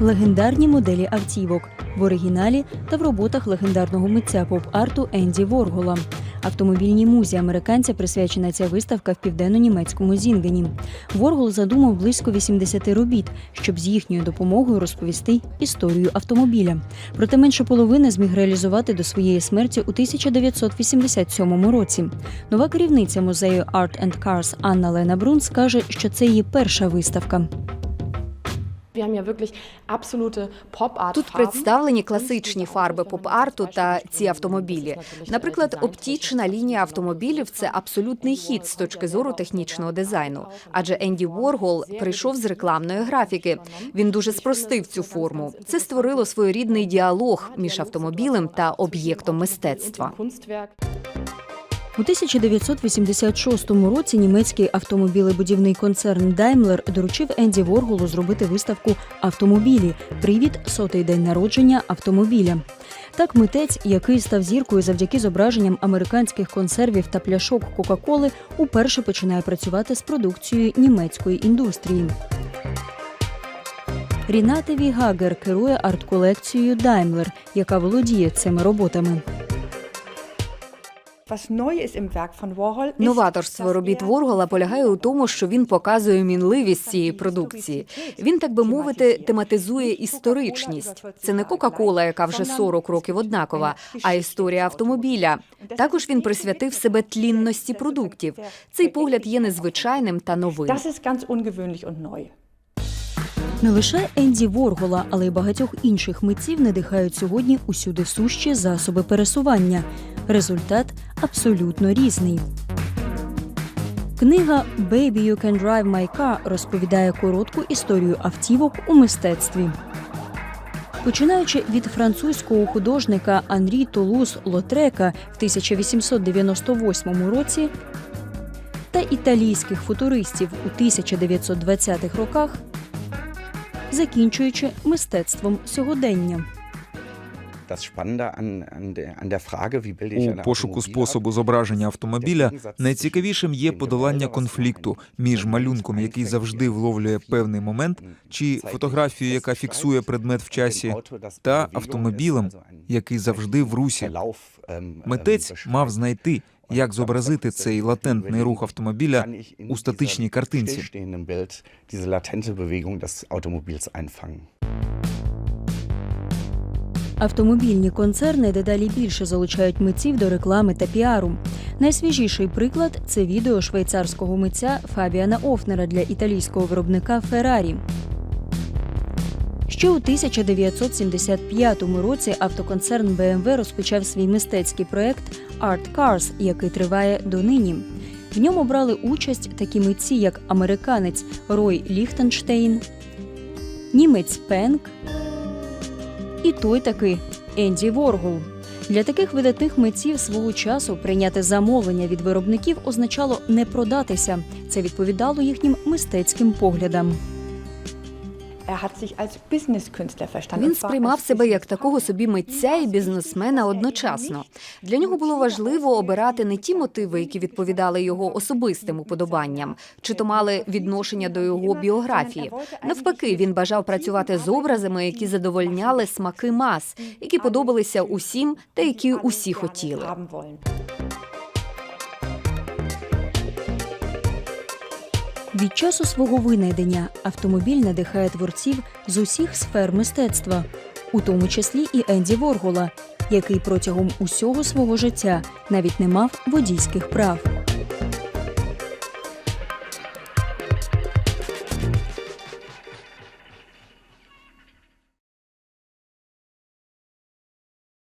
легендарні моделі автівок в оригіналі та в роботах легендарного митця поп-арту Енді Воргола. Автомобільній музі американця присвячена ця виставка в південно-німецькому Зінгені. Воргол задумав близько 80 робіт, щоб з їхньою допомогою розповісти історію автомобіля. Проте менше половини зміг реалізувати до своєї смерті у 1987 році. Нова керівниця музею Art and Cars Анна Лена Брун скаже, що це її перша виставка. Тут представлені класичні фарби поп-арту та ці автомобілі. Наприклад, оптічна лінія автомобілів це абсолютний хід з точки зору технічного дизайну. Адже Енді Воргол прийшов з рекламної графіки. Він дуже спростив цю форму. Це створило своєрідний діалог між автомобілем та об'єктом мистецтва. У 1986 році німецький автомобілебудівний концерн Daimler доручив Енді Ворголу зробити виставку автомобілі. Привід сотий день народження автомобіля. Так, митець, який став зіркою завдяки зображенням американських консервів та пляшок Кока-Коли, уперше починає працювати з продукцією німецької індустрії. Рінате Вігагер керує арт-колекцією Daimler, яка володіє цими роботами. Новаторство робіт Воргола полягає у тому, що він показує мінливість цієї продукції. Він, так би мовити, тематизує історичність. Це не Кока-Кола, яка вже 40 років однакова, а історія автомобіля. Також він присвятив себе тлінності продуктів. Цей погляд є незвичайним та новим. Не лише Енді Воргола, але й багатьох інших митців надихають сьогодні усюди сущі засоби пересування. Результат абсолютно різний. Книга «Baby, you can drive my car» розповідає коротку історію автівок у мистецтві. Починаючи від французького художника Анрі Толус Лотрека в 1898 році та італійських футуристів у 1920-х роках, закінчуючи мистецтвом сьогодення. У пошуку способу зображення автомобіля найцікавішим є подолання конфлікту між малюнком, який завжди вловлює певний момент, чи фотографією, яка фіксує предмет в часі, та автомобілем, який завжди в русі. Митець мав знайти, як зобразити цей латентний рух автомобіля у статичній картинці. Автомобільні концерни дедалі більше залучають митців до реклами та піару. Найсвіжіший приклад це відео швейцарського митця Фабіана Офнера для італійського виробника Феррарі. Ще у 1975 році автоконцерн BMW розпочав свій мистецький проект Art Cars, який триває донині. В ньому брали участь такі митці, як американець Рой Ліхтенштейн, німець Пенк і той таки Енді Воргул. Для таких видатних митців свого часу прийняти замовлення від виробників означало не продатися. Це відповідало їхнім мистецьким поглядам. Він und zwar сприймав себе як такого собі митця і бізнесмена одночасно. Для нього було важливо обирати не ті мотиви, які відповідали його особистим уподобанням, чи то мали відношення до його біографії. Навпаки, він бажав працювати з образами, які задовольняли смаки мас, які подобалися усім та які усі хотіли. Від часу свого винайдення автомобіль надихає творців з усіх сфер мистецтва, у тому числі і Енді Воргола, який протягом усього свого життя навіть не мав водійських прав.